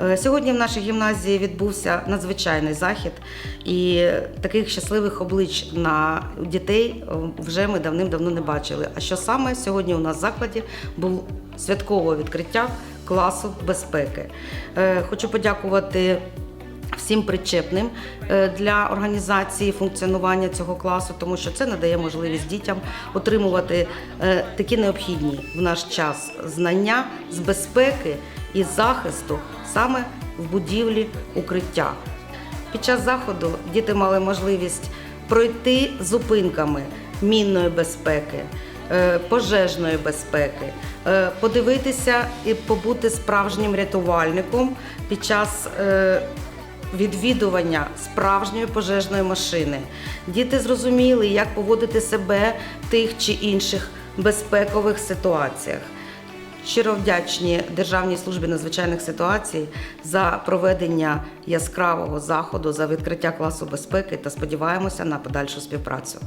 Е, Сьогодні в нашій гімназії відбувся надзвичайний захід, і таких щасливих облич на дітей е, вже ми давним-давно не бачили. А що саме сьогодні у нас в закладі був святкове відкриття класу безпеки. Е, Хочу подякувати всім причепним для організації функціонування цього класу, тому що це надає можливість дітям отримувати такі необхідні в наш час знання з безпеки і захисту саме в будівлі укриття. Під час заходу діти мали можливість пройти зупинками мінної безпеки, е, пожежної безпеки, е, подивитися і побути справжнім рятувальником під час е, відвідування справжньої пожежної машини. Діти зрозуміли, як поводити себе в тих чи інших безпекових ситуаціях. Щиро вдячні Державній службі надзвичайних ситуацій за проведення яскравого заходу за відкриття класу безпеки та сподіваємося на подальшу співпрацю.